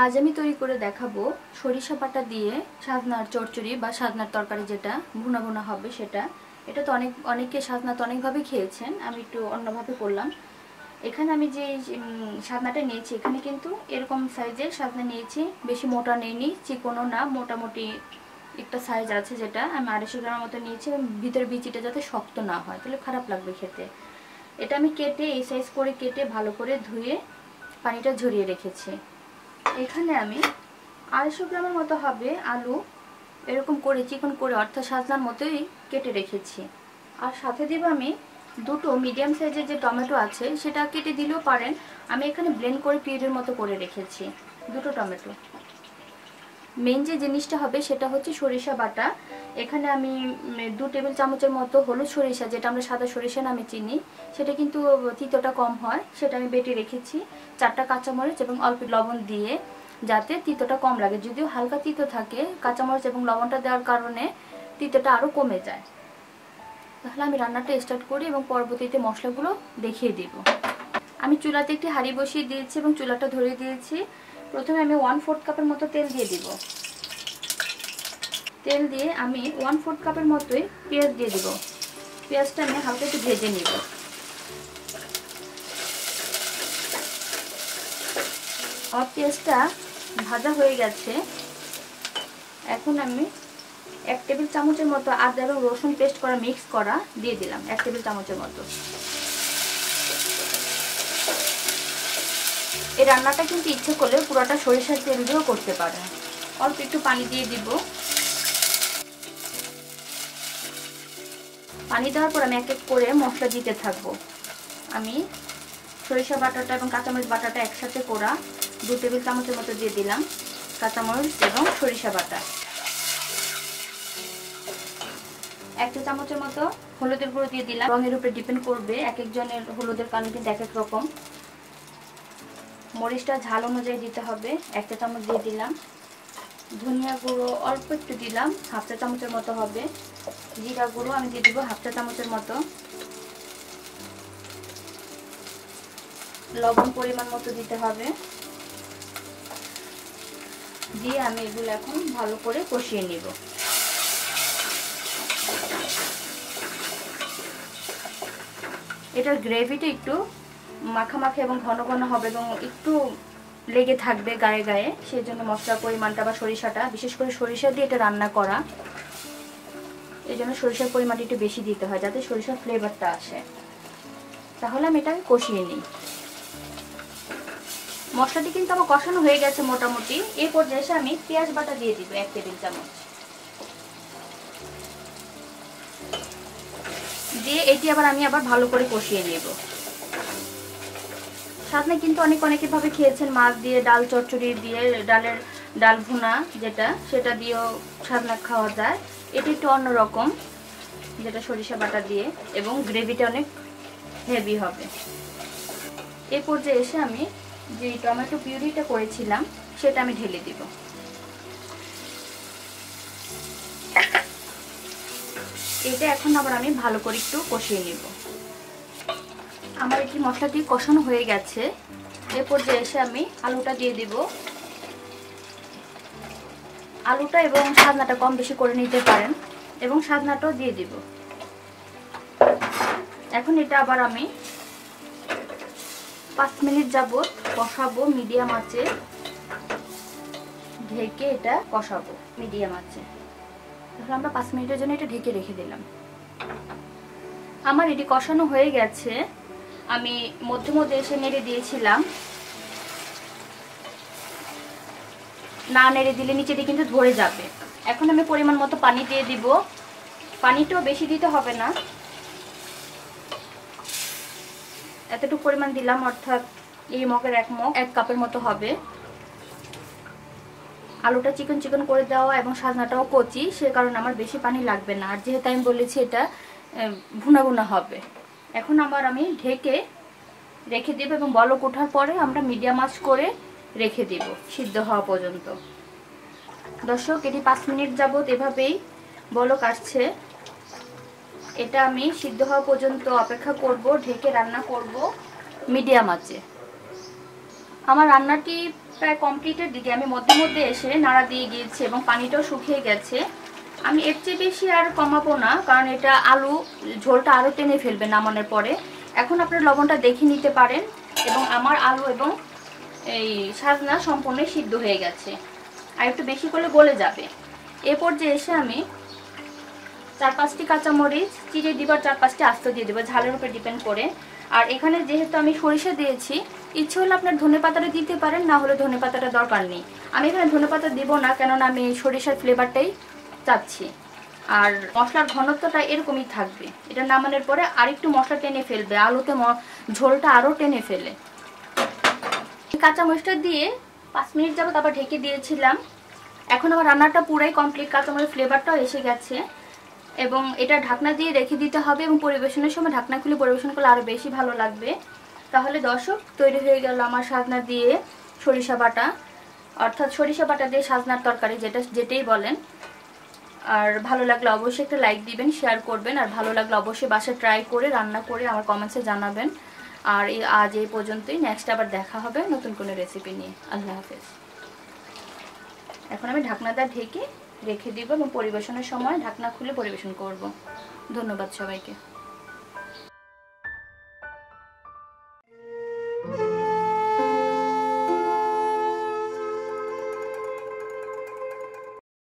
আজ আমি তৈরি করে দেখাবো সরিষা পাটা দিয়ে সাজনার চচ্চড়ি বা সাজনার তরকারি যেটা, ভুনা ভুনা হবে সেটা। এটা তো অনেক, অনেকে সাজনা তো অনেকভাবে খেয়েছেন, আমি একটু অন্যভাবে করলাম। এখানে আমি যে সাজনাটা নিয়েছি, এখানে কিন্তু এরকম সাইজের সাজনা নিয়েছি, বেশি মোটা নেইনি, চিকনও না, মোটামুটি একটা সাইজ আছে যেটা, আমি আড়াইশো গ্রামের মতো নিয়েছি ভিতরে বিচিটা যাতে শক্ত না হয়, তাহলে খারাপ লাগবে খেতে। এটা আমি কেটে, এই সাইজ করে কেটে ভালো করে ধুয়ে পানিটা ঝরিয়ে রেখেছি। এখানে আমি আড়াইশো গ্রামের মতো হবে আলু, এরকম করে চিকন করে অর্থাৎ সাজনার মতোই কেটে রেখেছি। আর সাথে দেব আমি দুটো মিডিয়াম সাইজের যে টমেটো আছে, সেটা কেটে দিলেও পারেন। আমি এখানে ব্লেন্ড করে পিউরের মতো করে রেখেছি, দুটো টমেটো। মেন যে জিনিসটা হবে সেটা হচ্ছে সরিষা বাটা। এখানে আমি দু টেবিল চামচের মতো হলুদ সরিষা, যেটা আমরা সাদা সরিষা নামে চিনি, সেটা কিন্তু তিতোটা কম হয়, সেটা আমি বেটে রেখেছি। চারটা কাঁচামরিচ এবং অল্প লবণ দিয়ে, যাতে তিতোটা কম লাগে। যদিও হালকা তিতো থাকে, কাঁচামরিচ এবং লবণটা দেওয়ার কারণে তিতোটা আরও কমে যায়। তাহলে আমি রান্নাটা স্টার্ট করি এবং পরবর্তীতে মশলাগুলো দেখিয়ে দিব। আমি চুলাতে একটি হাঁড়ি বসিয়ে দিয়েছি এবং চুলাটা ধরিয়ে দিয়েছি। প্রথমে আমি ওয়ান ফোর্থ কাপের মতো তেল দিয়ে দিব। তেল দিয়ে আমি ওয়ান ফোর্থ কাপের মতোই পেঁয়াজ দিয়ে দিব। পেঁয়াজটা আমি হালকা একটু ভেজে নিব। আমার পেঁয়াজটা ভাজা হয়ে গেছে। এখন আমি এক টেবিল চামচের মতো আদা এবং রসুন পেস্ট করা মিক্স করা দিয়ে দিলাম, এক টেবিল চামচের মতো। এই রান্নাটা কিন্তু ইচ্ছে করলে পুরোটা সরিষার তেল দিয়েও করতে পারেন অল্প একটু পানি দিয়ে দিব। পানি দেওয়ার পর আমি এক এক করে মশলা দিতে থাকব। আমি সরিষা বাটাটা এবং কাঁচামরিচ বাটাটা একসাথে করা দু টেবিল চামচের মতো দিয়ে দিলাম, কাঁচামরিচ এবং সরিষা বাটা। এক চা চামচের মতো হলুদের গুঁড়ো দিয়ে দিলাম। রঙের উপরে ডিপেন্ড করবে, এক একজনের হলুদের কালার কিন্তু এক এক রকম। মরিচটা ঝাল অনুযায়ী দিতে হবে। এক চা চামচ দিয়ে দিলাম। ধনিয়া গুঁড়ো অল্প একটু দিলাম। হাফ চা চামচের মতো হবে। জিরা গুঁড়ো আমি দিয়ে দিব হাফ চা চামচের মতো। লবণ পরিমাণ মতো দিতে হবে। দিয়ে আমি এগুলো এখন ভালো করে কষিয়ে নিব। এটার গ্রেভিটা একটু মাখামাখি এবং ঘন ঘন হবে এবং একটু লেগে থাকবে গায়ে গায়ে সেই জন্য মশলার পরিমাণটা বা সরিষাটা, বিশেষ করে সরিষা দিয়ে এটা রান্না করা। এই জন্য সরিষার পরিমাণটা একটু বেশি দিতে হয় যাতে সরিষার ফ্লেভারটা আসে। তাহলে আমি এটা কষিয়ে নিই। মশলাটি কিন্তু আমার কষানো হয়ে গেছে মোটামুটি। এই পর্যায়ে এসে আমি পেঁয়াজ বাটা দিয়ে দিব এক টেবিল চামচ। দিয়ে এটি আবার আমি আবার ভালো করে কষিয়ে নেব। সাথে কিন্তু অনেক অনেকে ভাবে খেয়েছেন, মাছ দিয়ে, ডাল চচ্চড়ি দিয়ে, ডালের ডাল ভুনা যেটা, সেটা দিয়েও সাজনা খাওয়া যায়। এটি একটু অন্যরকম, যেটা সরিষা বাটা দিয়ে, এবং গ্রেভিটা অনেক হেভি হবে। এ পর্যায়ে এসে আমি যে টমেটো পিউরিটা করেছিলাম, সেটা আমি ঢেলে দিব। এটা এখন আবার আমি ভালো করে একটু কষিয়ে নিব। আমার এটি মশলাটি কষানো হয়ে গেছে। এ পর্যায়ে এসে আমি আলুটা দিয়ে দিব। আলুটা এবং সাজনাটা কম বেশি করে নিতে পারেন এবং সাজনাটাও দিয়ে দিব। এখন এটা আবার আমি পাঁচ মিনিট যাবত কষাবো মিডিয়াম আঁচে। ঢেকে এটা কষাবো মিডিয়াম আঁচে। তাহলে আমরা পাঁচ মিনিটের জন্য এটা ঢেকে রেখে দিলাম। আমার এটি কষানো হয়ে গেছে। আমি মধ্যে মধ্যে এসে নেড়ে দিয়েছিলাম। না নেড়ে দিলে নিচে দিয়ে কিন্তু ধরে যাবে। এখন আমি পরিমাণ মতো পানি দিয়ে দিব। পানিটাও বেশি দিতে হবে না। এতটুকু পরিমাণ দিলাম, অর্থাৎ এই মগের এক মগ এক কাপের মতো হবে। আলুটা চিকন চিকন করে দেওয়া এবং সাজনাটাও কচি, সে কারণে আমার বেশি পানি লাগবে না। আর যেহেতু আমি বলেছি এটা ভুনা ভুনা হবে। এখন আবার আমি ঢেকে রেখে দেব এবং বলক ওঠার পরে আমরা মিডিয়াম আঁচ করে রেখে দেব, সিদ্ধ হওয়া পর্যন্ত। দর্শক, এটি পাঁচ মিনিট যাবত এভাবেই বলক আসছে। এটা আমি সিদ্ধ হওয়া পর্যন্ত অপেক্ষা করব, ঢেকে রান্না করব মিডিয়াম আঁচে। আমার রান্নাটি প্রায় কমপ্লিটের দিকে, আমি মধ্যে মধ্যে এসে নাড়া দিয়ে গিয়েছি এবং পানিটাও শুকিয়ে গেছে। আমি এর চেয়ে বেশি আর কমাবো না, কারণ এটা আলু, ঝোলটা আরও টেনে ফেলবে নামানোর পরে। এখন আপনার লবণটা দেখে নিতে পারেন, এবং আমার আলু এবং এই সাজনা সম্পূর্ণ সিদ্ধ হয়ে গেছে। আর একটু বেশি করলে গলে যাবে। এ পর্যায়ে এসে আমি চার পাঁচটি কাঁচামরিচ, চিড়ে দিবার চার পাঁচটি আস্ত দিয়ে দেবো, ঝালের উপর ডিপেন্ড করে। আর এখানে যেহেতু আমি সরিষা দিয়েছি, ইচ্ছে হলে আপনার ধনে পাতাটা দিতে পারেন, না হলে ধনে পাতাটা দরকার নেই। আমি এখানে ধনে পাতা দিব না, কেননা আমি সরিষার ফ্লেভারটাই চাচ্ছি। আর মশলার ঘনত্বটা এরকমই থাকবে। এটা নামানোর পরে আরেকটু মশলা টেনে ফেলবে, আলুতে ঝোলটা আরও টেনে ফেলে। কাঁচা মরিচটা দিয়ে পাঁচ মিনিট যাব আবার ঢেকে দিয়েছিলাম। এখন আমার রান্নাটা পুরাই কমপ্লিট কাঁচামরিচ ফ্লেভারটাও এসে গেছে। এবং এটা ঢাকনা দিয়ে রেখে দিতে হবে এবং পরিবেশনের সময় ঢাকনা খুলে পরিবেশন করলে আরও বেশি ভালো লাগবে। তাহলে দর্শক, তৈরি হয়ে গেল আমার সাজনা দিয়ে সরিষা বাটা। অর্থাৎ সরিষা বাটা দিয়ে সাজনার তরকারি, যেটা যেটাই বলেন। আর ভালো লাগলে অবশ্যই একটা লাইক দিবেন শেয়ার করবেন। আর ভালো লাগলে অবশ্যই বাসায় ট্রাই করে, রান্না করে আমার কমেন্টসে জানাবেন। আর আজ এই পর্যন্তই। নেক্সট আবার দেখা হবে নতুন কোনো রেসিপি নিয়ে। আল্লাহ হাফেজ। এখন আমি ঢাকনাটা ঢেকে রেখে দিব এবং পরিবেশনের সময় ঢাকনা খুলে পরিবেশন করব। ধন্যবাদ সবাইকে।